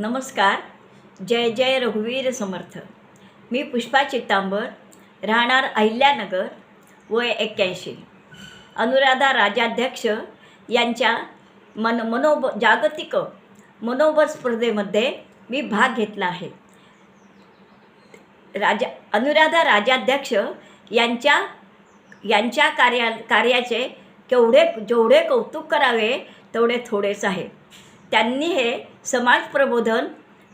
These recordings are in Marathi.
नमस्कार. जय जय रघुवीर समर्थ. मी पुष्पा चित्तांबर राहणार अहिल्यानगर वय एक्क्याऐंशी. अनुराधा राजाध्यक्ष यांच्या मन मनोब जागतिक मनोबल स्पर्धेमध्ये मी भाग घेतला आहे. राजा अनुराधा राजाध्यक्ष यांच्या यांच्या कार्या कार्याचे केवढे जेवढे कौतुक करावे तेवढे थोडेच आहे. त्यांनी हे समाज प्रबोधन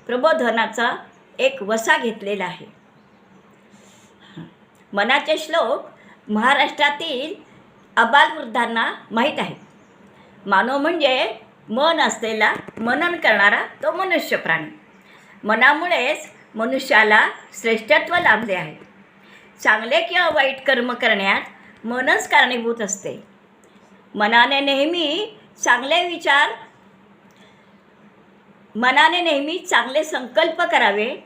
प्रबोधनाचा एक वसा घेतलेला आहे. मनाचे श्लोक महाराष्ट्रातील अबालवृद्धांना माहीत आहेत. मानव म्हणजे मन असलेला मनन करणारा तो मनुष्य प्राणी. मनामुळेच मनुष्याला श्रेष्ठत्व लाभले आहे. चांगले किंवा वाईट कर्म करण्यात मनच कारणीभूत असते. मनाने नेहमी चांगले विचार मनाने नेहमी चांगले संकल्प करावे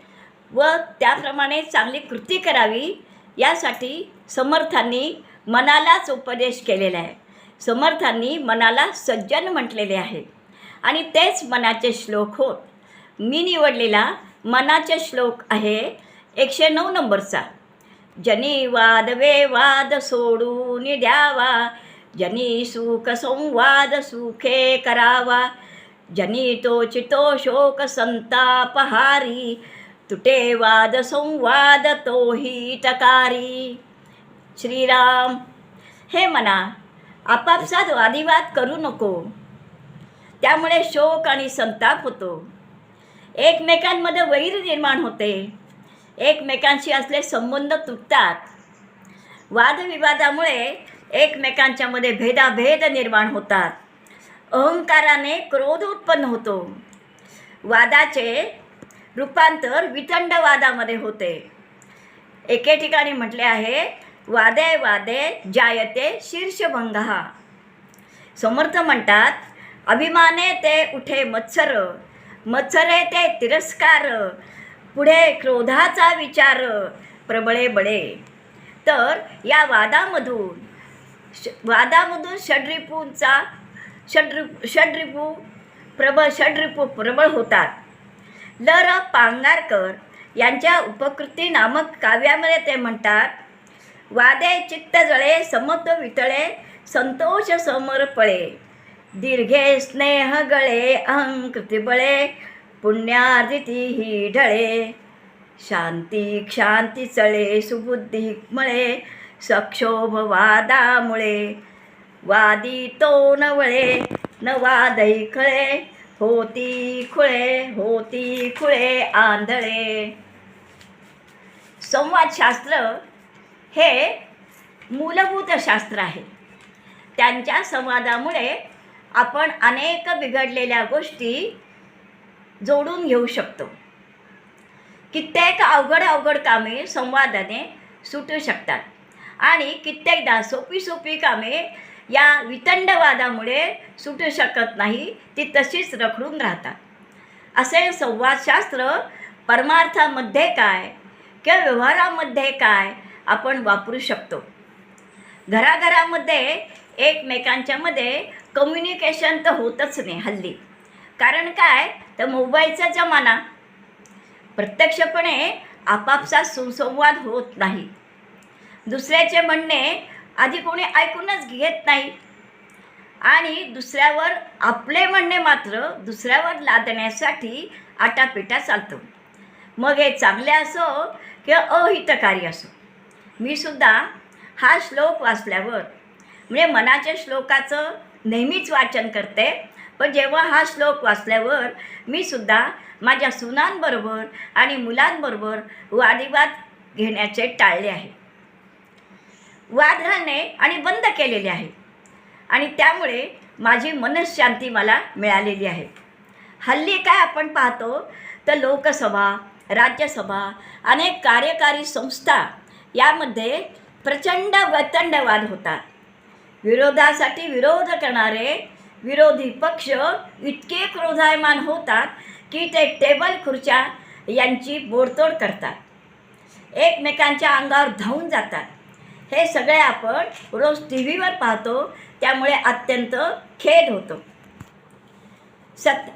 व त्याप्रमाणे चांगली कृती करावी यासाठी समर्थांनी मनालाच उपदेश केलेला आहे. समर्थांनी मनाला सज्जन म्हटलेले आहे. आणि तेच मनाचे श्लोक होत. मी निवडलेला मनाचे श्लोक आहे एकशे नऊ नंबरचा. जनी वाद वे वाद सोडून द्यावा. जनी सुख संवाद सुखे करावा. जनी तो चितो शोक संतापहारी तुटे वाद संवाद तोही टकारी श्रीराम हे म्हणा आपापसात वादिवाद करू नको. त्यामुळे शोक आणि संताप होतो. एकमेकांमध्ये वैर निर्माण होते. एकमेकांशी असले संबंध तुटतात. वादविवादामुळे एकमेकांच्यामध्ये भेदाभेद निर्माण होतात. अहंकाराने क्रोध उत्पन्न होतो. वादाचे रूपांतर वितंडवादामध्ये होते. एके ठिकाणी म्हटले आहे वादे वादे जायते शीर्षभंगा. समर्थ म्हणतात अभिमाने ते उठे मत्सर मत्सरे ते तिरस्कार पुढे क्रोधाचा विचार प्रबळे बळे. तर या वादामधून श वादामधून षड्रिपूंचा षड्रि षड्रिपू प्रबळ षड्रिपू प्रबळ होतात. ल र पांगारकर यांच्या उपकृती नामक काव्यामध्ये ते म्हणतात वादे चित्त जळे समत वितळे संतोष समर पळे दीर्घे स्नेह गळे अहंकृती बळे पुण्यार्जिती ही ढळे शांती क्षांती चळे सुबुद्धी मळे सक्षोभ वादामुळे वादी तो नवळे न वादही खळे होती खुळे होती खुळे आंधळे. संवादशास्त्र हे मूलभूत शास्त्र आहे. त्यांच्या संवादामुळे आपण अनेक बिघडलेल्या गोष्टी जोडून घेऊ शकतो. कित्येक अवघड अवघड कामे संवादाने सुटू शकतात आणि कित्येकदा सोपी सोपी कामे या वितंडवादामुळे सुटू शकत नाही ती तशीच रखडून राहतात. असे संवादशास्त्र परमार्थामध्ये काय किंवा व्यवहारामध्ये काय आपण वापरू शकतो? घराघरामध्ये एकमेकांच्यामध्ये कम्युनिकेशन तर होतच नाही हल्ली. कारण काय? तर मोबाईलचा जमाना. प्रत्यक्षपणे आपापसात सुसंवाद होत नाही. दुसऱ्याचे म्हणणे आधी कोणी ऐकूनच घेत नाही. आणि दुसऱ्यावर आपले म्हणणे मात्र दुसऱ्यावर लादण्यासाठी आटापिटा चालतो. मग हे चांगले असो किंवा अहितकारी असो. मी सुद्धा हा श्लोक वाचल्यावर म्हणजे मनाच्या श्लोकाचं नेहमीच वाचन करते. पण जेव्हा हा श्लोक वाचल्यावर मी सुद्धा माझ्या सुनांबरोबर आणि मुलांबरोबर वादिवाद घेण्याचे टाळले आहे. वाद घालणे आणि बंद केलेले आहे. आणि त्यामुळे माझी मनशांती मला मिळालेली आहे. हल्ली काय आपण पाहतो तर लोकसभा राज्यसभा अनेक कार्यकारी संस्था यामध्ये प्रचंड वतंडवाद होतात विरोधासाठी विरोध करणारे विरोधी पक्ष इतके क्रोधायमान होतात की ते टेबल खुर्च्या यांची बोडतोड करतात. एकमेकांच्या अंगावर धावून जातात. हे सगळे आपण रोज टी व्हीवर पाहतो त्यामुळे अत्यंत खेद होतो. सत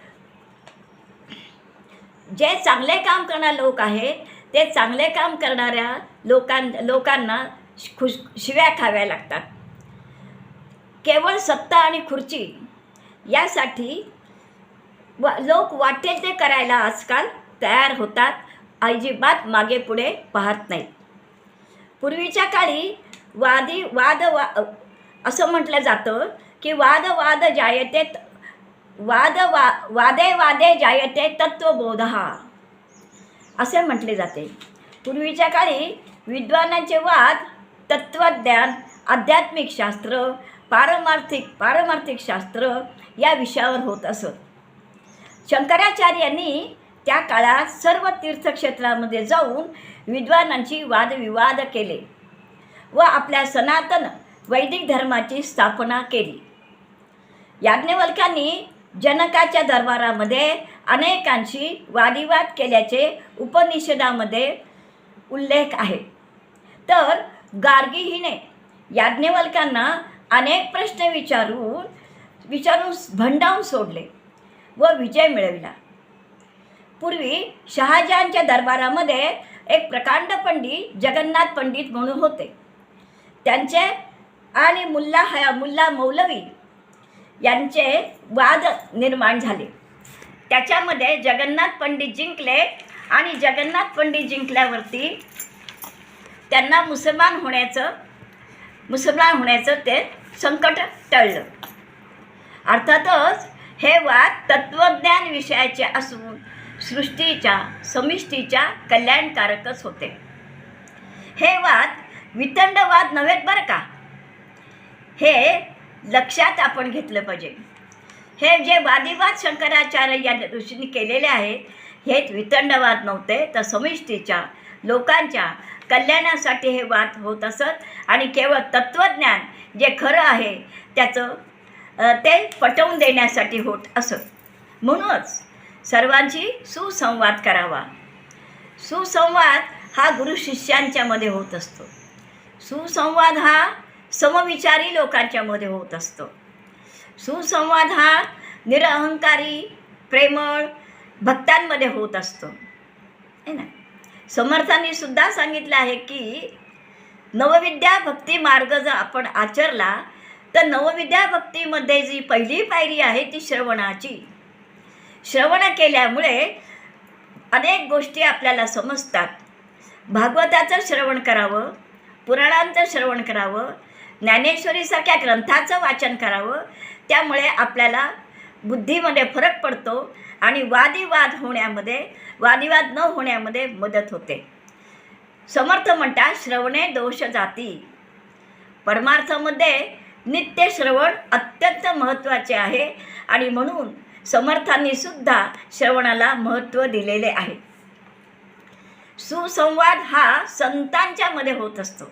जे चांगले काम करणारे लोक आहेत ते चांगले काम करणाऱ्या लोकां लोकांना खुश शिव्या खाव्या लागतात. केवळ सत्ता आणि खुर्ची यासाठी व लोक वाटेल ते करायला आजकाल तयार होतात. अजिबात मागे पुढे पाहत नाहीत. पूर्वीच्या काळी वादी वाद वा असं म्हटलं जातं की वाद वाद जायते त- वाद वा वादे वादे जायते तत्वबोध असे म्हटले जाते. पूर्वीच्या काळी विद्वानांचे वाद तत्त्वज्ञान आध्यात्मिक शास्त्र पारमार्थिक पारमार्थिक शास्त्र या विषयावर होत असत. शंकराचार्यांनी त्या काळात सर्व तीर्थक्षेत्रामध्ये जाऊन विद्वानांची वादविवाद केले व आपल्या सनातन वैदिक धर्माची स्थापना केली. याज्ञवल्क्यांनी जनकाच्या दरबारामध्ये अनेकांशी वादिवाद केल्याचे उपनिषदामध्ये उल्लेख आहे. तर गार्गी हिने याज्ञवल्क्यांना अनेक प्रश्न विचारून विचारून भंडावून सोडले व विजय मिळविला. पूर्वी शहाजहानच्या दरबारामध्ये एक प्रकांड पंडित जगन्नाथ पंडित म्हणून होते. त्यांचे आणि मुल्ला हया मुल्ला मौलवी यांचे वाद निर्माण झाले. त्याच्यामध्ये जगन्नाथ पंडित जिंकले आणि जगन्नाथ पंडित जिंकल्यावरती त्यांना मुसलमान होण्याचं मुसलमान होण्याचं ते संकट टळलं. अर्थातच हे वाद तत्त्वज्ञान विषयाचे असून सृष्टीच्या समिष्टीच्या कल्याणकारकच होते. हे वाद वितंडवाद नव्हेत बरं का? हे लक्षात आपण घेतलं पाहिजे. हे जे वादिवाद शंकराचार्य या ऋषींनी केलेले आहेत हे वितंडवाद नव्हते तर समिष्टीच्या लोकांच्या कल्याणासाठी हे वाद होत असत आणि केवळ तत्त्वज्ञान जे खरं आहे त्याचं ते पटवून देण्यासाठी होत असत. म्हणूनच सर्वांशी सुसंवाद करावा. सुसंवाद हा गुरु शिष्यांच्यामध्ये होत असतो. सुसंवाद हा समविचारी लोकांच्यामध्ये होत असतो. सुसंवाद हा निरअहंकारी प्रेमळ भक्तांमध्ये होत असतो. है ना? समर्थांनी सुद्धा सांगितलं आहे की नवविद्या भक्ती मार्ग जर आपण आचरला तर नवविद्या भक्तीमध्ये जी पहिली पायरी आहे ती श्रवणाची. श्रवण केल्यामुळे अनेक गोष्टी आपल्याला समजतात. भागवताचं श्रवण करावं पुराणांचं श्रवण करावं ज्ञानेश्वरीसारख्या ग्रंथाचं वाचन करावं त्यामुळे आपल्याला बुद्धीमध्ये फरक पडतो आणि वादिवाद होण्यामध्ये वादिवाद न होण्यामध्ये मदत होते. समर्थ म्हणतात श्रवणे दोष जाती. परमार्थामध्ये नित्य श्रवण अत्यंत महत्त्वाचे आहे आणि म्हणून समर्थांनी सुद्धा श्रवणाला महत्त्व दिलेले आहे. सुसंवाद हा संतांच्यामध्ये होत असतो.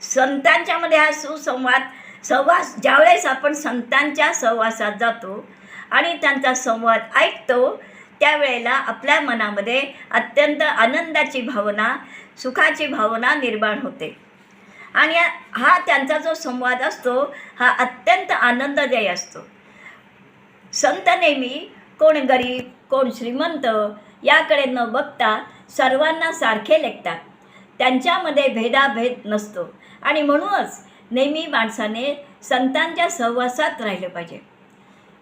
संतांच्यामध्ये हा सुसंवाद सहवास ज्यावेळेस आपण संतांच्या सहवासात जातो आणि त्यांचा संवाद ऐकतो त्यावेळेला आपल्या मनामध्ये अत्यंत आनंदाची भावना सुखाची भावना निर्माण होते. आणि हा त्यांचा जो संवाद असतो हा अत्यंत आनंददायी असतो. संत नेहमी कोण गरीब कोण श्रीमंत याकडे न बघता सर्वांना सारखे लेखतात. त्यांच्यामध्ये भेदाभेद नसतो. आणि म्हणूनच नेहमी माणसाने संतांच्या सहवासात राहिलं पाहिजे.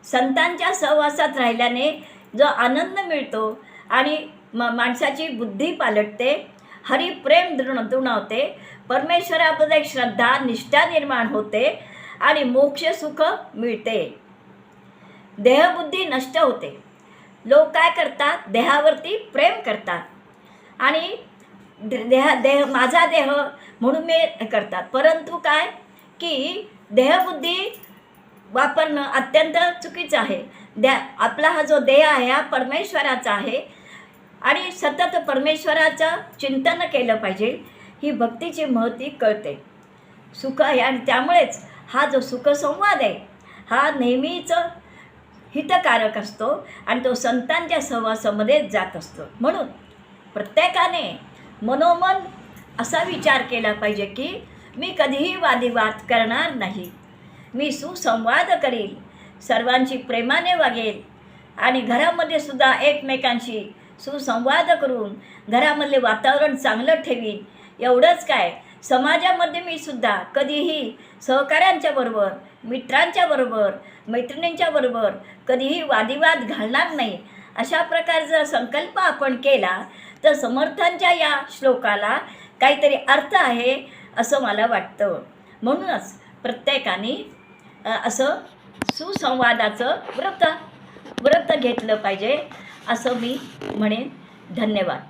संतांच्या सहवासात राहिल्याने जो आनंद मिळतो आणि म माणसाची बुद्धी पालटते हरिप्रेम दृण दृढवते परमेश्वराबद्दल श्रद्धा निष्ठा निर्माण होते आणि मोक्ष सुख मिळते. देहबुद्धी नष्ट होते. लोक काय करतात? देहावरती प्रेम करतात. आणि दे- देह देह माझा देह म्हणून मी करतात. परंतु काय? की देहबुद्धी वापरणं अत्यंत चुकीचं आहे. द्या आपला हा जो देह आहे हा परमेश्वराचा आहे. आणि सतत परमेश्वराचं चिंतन केलं पाहिजे. ही भक्तीची महती कळते. सुख आहे आणि त्यामुळेच हा जो सुखसंवाद आहे हा नेहमीच हितकारक असतो आणि तो संतांच्या सहवासामध्ये जात असतो. म्हणून प्रत्येकाने मनोमन असा विचार केला पाहिजे की मी कधीही वादिवाद करणार नाही. मी सुसंवाद करील सर्वांची प्रेमाने वागेल आणि घरामध्ये सुद्धा एकमेकांशी सुसंवाद करून घरामधले वातावरण चांगलं ठेवीन. एवढंच काय समाजामध्ये मी सुद्धा कधीही सहकाऱ्यांच्या बरोबर मित्रांच्या बरोबर मैत्रिणींच्या बरोबर कधीही वादिवाद घालणार नाही. अशा प्रकारचा संकल्प आपण केला तर समर्थांच्या या श्लोकाला काहीतरी अर्थ आहे असं मला वाटतं. म्हणूनच प्रत्येकाने असं सुसंवादाचं व्रत व्रत घेतलं पाहिजे असं मी म्हणेन. धन्यवाद.